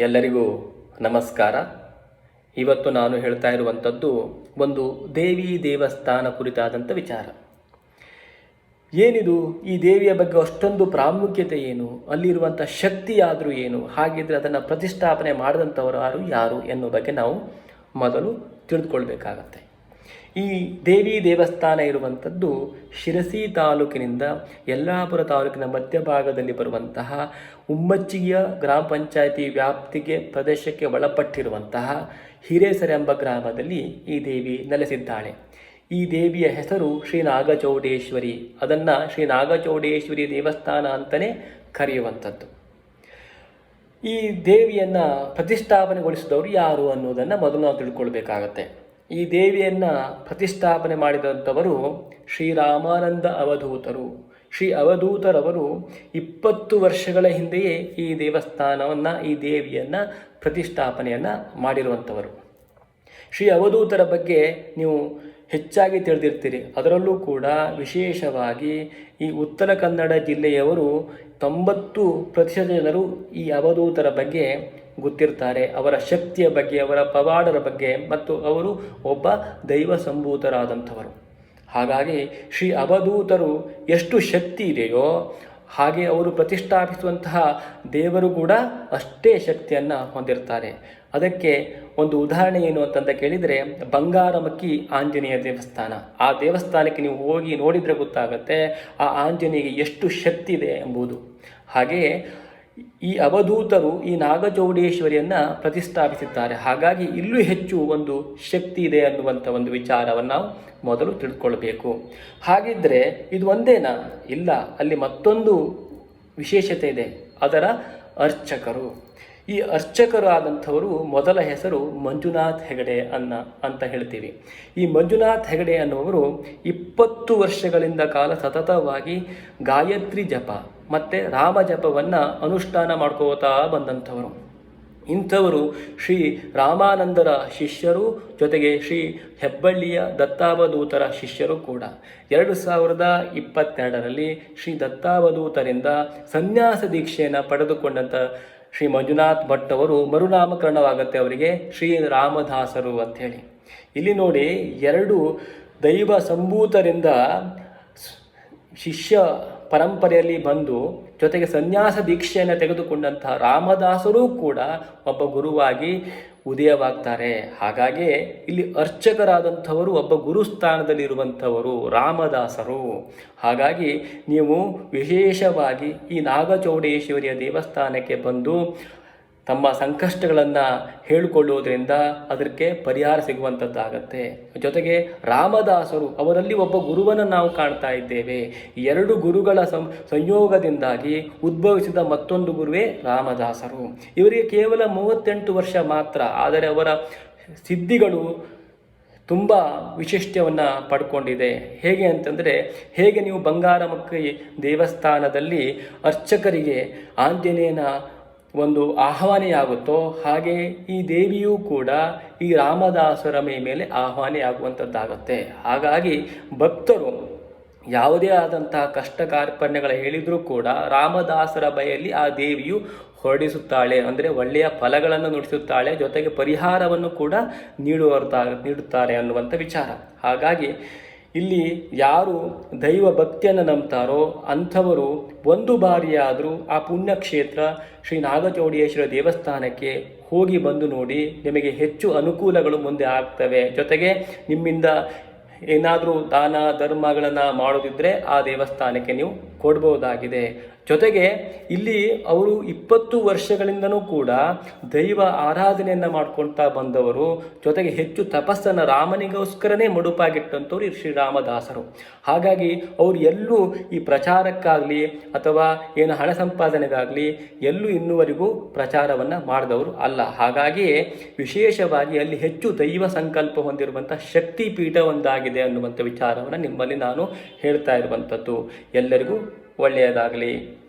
ಎಲ್ಲರಿಗೂ ನಮಸ್ಕಾರ. ಇವತ್ತು ನಾನು ಹೇಳ್ತಾ ಇರುವಂಥದ್ದು ಒಂದು ದೇವಿ ದೇವಸ್ಥಾನ ಕುರಿತಾದಂಥ ವಿಚಾರ. ಏನಿದು? ಈ ದೇವಿಯ ಬಗ್ಗೆ ಅಷ್ಟೊಂದು ಪ್ರಾಮುಖ್ಯತೆ ಏನು? ಅಲ್ಲಿರುವಂಥ ಶಕ್ತಿ ಆದರೂ ಏನು? ಹಾಗಿದ್ರೆ ಅದನ್ನು ಪ್ರತಿಷ್ಠಾಪನೆ ಮಾಡಿದಂಥವರು ಯಾರು? ಯಾರು ಎನ್ನುವ ಬಗ್ಗೆ ನಾವು ಮೊದಲು ತಿಳಿದುಕೊಳ್ಬೇಕಾಗತ್ತೆ. ಈ ದೇವಿ ದೇವಸ್ಥಾನ ಇರುವಂಥದ್ದು ಶಿರಸಿ ತಾಲೂಕಿನಿಂದ ಯಲ್ಲಾಪುರ ತಾಲೂಕಿನ ಮಧ್ಯಭಾಗದಲ್ಲಿ ಬರುವಂತಹ ಉಮ್ಮಚ್ಚಿಯ ಗ್ರಾಮ ಪಂಚಾಯಿತಿ ವ್ಯಾಪ್ತಿಗೆ ಪ್ರದೇಶಕ್ಕೆ ಒಳಪಟ್ಟಿರುವಂತಹ ಹಿರೇಸರ ಎಂಬ ಗ್ರಾಮದಲ್ಲಿ ಈ ದೇವಿ ನೆಲೆಸಿದ್ದಾಳೆ. ಈ ದೇವಿಯ ಹೆಸರು ಶ್ರೀ ನಾಗಚೌಡೇಶ್ವರಿ. ಅದನ್ನು ಶ್ರೀ ನಾಗಚೌಡೇಶ್ವರಿ ದೇವಸ್ಥಾನ ಅಂತಲೇ ಕರೆಯುವಂಥದ್ದು. ಈ ದೇವಿಯನ್ನು ಪ್ರತಿಷ್ಠಾಪನೆಗೊಳಿಸಿದವರು ಯಾರು ಅನ್ನೋದನ್ನು ಮೊದಲು ನಾವು ತಿಳ್ಕೊಳ್ಬೇಕಾಗತ್ತೆ. ಈ ದೇವಿಯನ್ನು ಪ್ರತಿಷ್ಠಾಪನೆ ಮಾಡಿದಂಥವರು ಶ್ರೀರಾಮಾನಂದ ಅವಧೂತರು. ಶ್ರೀ ಅವಧೂತರವರು ಇಪ್ಪತ್ತು ವರ್ಷಗಳ ಹಿಂದೆಯೇ ಈ ದೇವಸ್ಥಾನವನ್ನು, ಈ ದೇವಿಯನ್ನು ಪ್ರತಿಷ್ಠಾಪನೆಯನ್ನು ಮಾಡಿರುವಂಥವರು. ಶ್ರೀ ಅವಧೂತರ ಬಗ್ಗೆ ನೀವು ಹೆಚ್ಚಾಗಿ ತಿಳಿದಿರ್ತೀರಿ. ಅದರಲ್ಲೂ ಕೂಡ ವಿಶೇಷವಾಗಿ ಈ ಉತ್ತರ ಕನ್ನಡ ಜಿಲ್ಲೆಯವರು ತೊಂಬತ್ತು ಪ್ರತಿಶತ ಜನರು ಈ ಅವಧೂತರ ಬಗ್ಗೆ ಗೊತ್ತಿರ್ತಾರೆ. ಅವರ ಶಕ್ತಿಯ ಬಗ್ಗೆ, ಅವರ ಪವಾಡರ ಬಗ್ಗೆ ಮತ್ತು ಅವರು ಒಬ್ಬ ದೈವ ಸಂಭೂತರಾದಂಥವರು. ಹಾಗಾಗಿ ಶ್ರೀ ಅವಧೂತರು ಎಷ್ಟು ಶಕ್ತಿ ಇದೆಯೋ ಹಾಗೆ ಅವರು ಪ್ರತಿಷ್ಠಾಪಿಸುವಂತಹ ದೇವರು ಕೂಡ ಅಷ್ಟೇ ಶಕ್ತಿಯನ್ನು ಹೊಂದಿರ್ತಾರೆ. ಅದಕ್ಕೆ ಒಂದು ಉದಾಹರಣೆ ಏನು ಅಂತಂತ ಕೇಳಿದರೆ ಬಂಗಾರಮಕ್ಕಿ ಆಂಜನೇಯ ದೇವಸ್ಥಾನ. ಆ ದೇವಸ್ಥಾನಕ್ಕೆ ನೀವು ಹೋಗಿ ನೋಡಿದರೆ ಗೊತ್ತಾಗುತ್ತೆ ಆ ಆಂಜನೇಯಗೆ ಎಷ್ಟು ಶಕ್ತಿ ಇದೆ ಎಂಬುದು. ಹಾಗೆಯೇ ಈ ಅವಧೂತರು ಈ ನಾಗಚೌಡೇಶ್ವರಿಯನ್ನು ಪ್ರತಿಷ್ಠಾಪಿಸಿದ್ದಾರೆ. ಹಾಗಾಗಿ ಇಲ್ಲೂ ಹೆಚ್ಚು ಒಂದು ಶಕ್ತಿ ಇದೆ ಅನ್ನುವಂಥ ಒಂದು ವಿಚಾರವನ್ನು ನಾವು ಮೊದಲು ತಿಳ್ಕೊಳ್ಬೇಕು. ಹಾಗಿದ್ದರೆ ಇದು ಒಂದೇನಾ? ಇಲ್ಲ, ಅಲ್ಲಿ ಮತ್ತೊಂದು ವಿಶೇಷತೆ ಇದೆ, ಅದರ ಅರ್ಚಕರು. ಈ ಅರ್ಚಕರು ಆದಂಥವರು ಮೊದಲ ಹೆಸರು ಮಂಜುನಾಥ್ ಹೆಗಡೆ ಅನ್ನ ಅಂತ ಹೇಳ್ತೀವಿ. ಈ ಮಂಜುನಾಥ್ ಹೆಗಡೆ ಅನ್ನುವರು ಇಪ್ಪತ್ತು ವರ್ಷಗಳಿಂದ ಕಾಲ ಸತತವಾಗಿ ಗಾಯತ್ರಿ ಜಪ ಮತ್ತು ರಾಮ ಜಪವನ್ನು ಅನುಷ್ಠಾನ ಮಾಡ್ಕೋತಾ ಬಂದಂಥವರು. ಇಂಥವರು ಶ್ರೀ ರಾಮಾನಂದರ ಶಿಷ್ಯರು ಜೊತೆಗೆ ಶ್ರೀ ಹೆಬ್ಬಳ್ಳಿಯ ದತ್ತಾವಧೂತರ ಶಿಷ್ಯರು ಕೂಡ. ಎರಡು ಸಾವಿರದ ಇಪ್ಪತ್ತೆರಡರಲ್ಲಿ ಶ್ರೀ ದತ್ತಾವಧೂತರಿಂದ ಸನ್ಯಾಸ ದೀಕ್ಷೆಯನ್ನು ಪಡೆದುಕೊಂಡಂಥ ಶ್ರೀ ಮಂಜುನಾಥ್ ಭಟ್ ಅವರು ಮರುನಾಮಕರಣವಾಗುತ್ತೆ ಅವರಿಗೆ ಶ್ರೀ ರಾಮದಾಸರು ಅಂಥೇಳಿ. ಇಲ್ಲಿ ನೋಡಿ ಎರಡು ದೈವ ಸಂಭೂತರಿಂದ ಶಿಷ್ಯ ಪರಂಪರೆಯಲ್ಲಿ ಬಂದು ಜೊತೆಗೆ ಸನ್ಯಾಸ ದೀಕ್ಷೆಯನ್ನು ತೆಗೆದುಕೊಂಡಂತಹ ರಾಮದಾಸರೂ ಕೂಡ ಒಬ್ಬ ಗುರುವಾಗಿ ಉದಯವಾಗ್ತಾರೆ. ಹಾಗಾಗಿ ಇಲ್ಲಿ ಅರ್ಚಕರಾದಂಥವರು ಒಬ್ಬ ಗುರುಸ್ಥಾನದಲ್ಲಿರುವಂಥವರು ರಾಮದಾಸರು. ಹಾಗಾಗಿ ನೀವು ವಿಶೇಷವಾಗಿ ಈ ನಾಗಚೌಡೇಶ್ವರಿಯ ದೇವಸ್ಥಾನಕ್ಕೆ ಬಂದು ತಮ್ಮ ಸಂಕಷ್ಟಗಳನ್ನು ಹೇಳಿಕೊಳ್ಳುವುದರಿಂದ ಅದಕ್ಕೆ ಪರಿಹಾರ ಸಿಗುವಂಥದ್ದಾಗತ್ತೆ ಜೊತೆಗೆ ರಾಮದಾಸರು ಅವರಲ್ಲಿ ಒಬ್ಬ ಗುರುವನ್ನು ನಾವು ಕಾಣ್ತಾ ಇದ್ದೇವೆ. ಎರಡು ಗುರುಗಳ ಸಂಯೋಗದಿಂದಾಗಿ ಉದ್ಭವಿಸಿದ ಮತ್ತೊಂದು ಗುರುವೇ ರಾಮದಾಸರು. ಇವರಿಗೆ ಕೇವಲ ಮೂವತ್ತೆಂಟು ವರ್ಷ ಮಾತ್ರ, ಆದರೆ ಅವರ ಸಿದ್ಧಿಗಳು ತುಂಬ ವಿಶಿಷ್ಟವನ್ನು ಪಡ್ಕೊಂಡಿದೆ. ಹೇಗೆ ಅಂತಂದರೆ, ಹೇಗೆ ನೀವು ಬಂಗಾರಮಕ್ಕಿ ದೇವಸ್ಥಾನದಲ್ಲಿ ಅರ್ಚಕರಿಗೆ ಆಂಜನೇಯನ ಒಂದು ಆಹ್ವಾನೆಯಾಗುತ್ತೋ, ಹಾಗೆ ಈ ದೇವಿಯೂ ಕೂಡ ಈ ರಾಮದಾಸರ ಮೈ ಮೇಲೆ ಆಹ್ವಾನೆಯಾಗುವಂಥದ್ದಾಗುತ್ತೆ. ಹಾಗಾಗಿ ಭಕ್ತರು ಯಾವುದೇ ಆದಂತಹ ಕಷ್ಟ ಕಾರ್ಪಣ್ಯಗಳ ಹೇಳಿದರೂ ಕೂಡ ರಾಮದಾಸರ ಬಯಲ್ಲಿ ಆ ದೇವಿಯು ಹೊರಡಿಸುತ್ತಾಳೆ, ಅಂದರೆ ಒಳ್ಳೆಯ ಫಲಗಳನ್ನು ನುಡಿಸುತ್ತಾಳೆ, ಜೊತೆಗೆ ಪರಿಹಾರವನ್ನು ಕೂಡ ನೀಡುವಂತ ನೀಡುತ್ತಾರೆ ಅನ್ನುವಂಥ ವಿಚಾರ. ಹಾಗಾಗಿ ಇಲ್ಲಿ ಯಾರು ದೈವ ಭಕ್ತಿಯನ್ನು ನಂಬ್ತಾರೋ ಅಂಥವರು ಒಂದು ಬಾರಿಯಾದರೂ ಆ ಪುಣ್ಯಕ್ಷೇತ್ರ ಶ್ರೀ ನಾಗಚೌಡೇಶ್ವರ ದೇವಸ್ಥಾನಕ್ಕೆ ಹೋಗಿ ಬಂದು ನೋಡಿ ನಿಮಗೆ ಹೆಚ್ಚು ಅನುಕೂಲಗಳು ಮುಂದೆ ಆಗ್ತವೆ. ಜೊತೆಗೆ ನಿಮ್ಮಿಂದ ಏನಾದರೂ ದಾನ, ಧರ್ಮಗಳನ್ನು ಮಾಡೋದಿದ್ದರೆ ಆ ದೇವಸ್ಥಾನಕ್ಕೆ ನೀವು ಕೊಡ್ಬೋದಾಗಿದೆ. ಜೊತೆಗೆ ಇಲ್ಲಿ ಅವರು ಇಪ್ಪತ್ತು ವರ್ಷಗಳಿಂದನೂ ಕೂಡ ದೈವ ಆರಾಧನೆಯನ್ನು ಮಾಡ್ಕೊಳ್ತಾ ಬಂದವರು. ಜೊತೆಗೆ ಹೆಚ್ಚು ತಪಸ್ಸನ್ನು ರಾಮನಿಗೋಸ್ಕರನೇ ಮುಡುಪಾಗಿಟ್ಟಂಥವ್ರು ಈ ಶ್ರೀರಾಮದಾಸರು. ಹಾಗಾಗಿ ಅವರು ಎಲ್ಲೂ ಈ ಪ್ರಚಾರಕ್ಕಾಗಲಿ ಅಥವಾ ಏನು ಹಣ ಸಂಪಾದನೆಗಾಗಲಿ ಎಲ್ಲೂ ಇನ್ನುವರೆಗೂ ಪ್ರಚಾರವನ್ನು ಮಾಡಿದವರು ಅಲ್ಲ. ಹಾಗಾಗಿಯೇ ವಿಶೇಷವಾಗಿ ಅಲ್ಲಿ ಹೆಚ್ಚು ದೈವ ಸಂಕಲ್ಪ ಹೊಂದಿರುವಂಥ ಶಕ್ತಿ ಪೀಠ ಒಂದಾಗಿದೆ ಅನ್ನುವಂಥ ವಿಚಾರವನ್ನು ನಿಮ್ಮಲ್ಲಿ ನಾನು ಹೇಳ್ತಾ ಇರುವಂಥದ್ದು. ಎಲ್ಲರಿಗೂ ಒಳ್ಳೆಯದಾಗಲಿ.